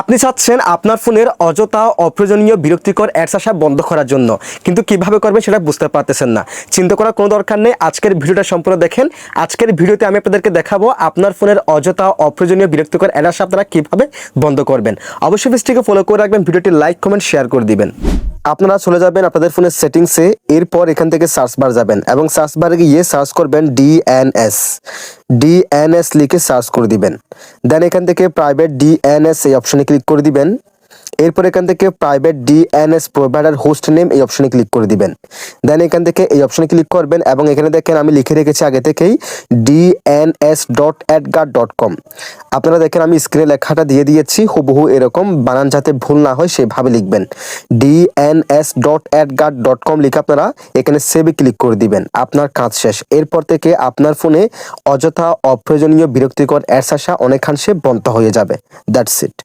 আপনি চাচ্ছেন আপনার ফোনের অযথা অপ্রয়োজনীয় বিরক্তিকর অ্যাডস আসা বন্ধ করার জন্য। কিন্তু কীভাবে করবেন সেটা বুঝতে পারতেছেন না। চিন্তা করার কোনো দরকার নেই। আজকের ভিডিওটা সম্পূর্ণ দেখেন। আজকের ভিডিওতে আমি আপনাদেরকে দেখাবো আপনার ফোনের অযথা অপ্রয়োজনীয় বিরক্তিকর অ্যাড আপনারা কীভাবে বন্ধ করবেন। অবশ্যই পেজটিকে ফলো করে রাখবেন। ভিডিওটি লাইক কমেন্ট শেয়ার করে দিবেন। আপনারা চলে যাবেন আপনাদের ফোনের সেটিংসে এরপর এখান থেকে সার্চ বার যাবেন এবং সার্চ বারে গিয়ে সার্চ করবেন ডিএনএস ডিএনএস লিখে সার্চ করে দিবেন। দেন এখান থেকে প্রাইভেট ডিএনএস এই অপশনে ক্লিক করে দিবেন। এরপর এখান থেকে private DNS provider host name এই অপশনে ক্লিক করে দিবেন। দেন এখান থেকে এই অপশনে ক্লিক করবেন এবং এখানে দেখেন আমি লিখে রেখেছি আগে থেকেই DNS dot AdGuard dot com আপনারা দেখেন আমি স্ক্রিনে লেখাটা দিয়ে দিয়েছি, হুবহু এরকম, বানান যাতে ভুল না হয় সেভাবে লিখবেন। DNS dot AdGuard dot com লিখে আপনারা এখানে সেভে ক্লিক করে দিবেন, আপনার কাজ শেষ। এরপর থেকে আপনার ফোনে অযথা অপ্রয়োজনীয় বিরক্তিকর অ্যাডস আসা অনেকাংশে বন্ধ হয়ে যাবে। That's it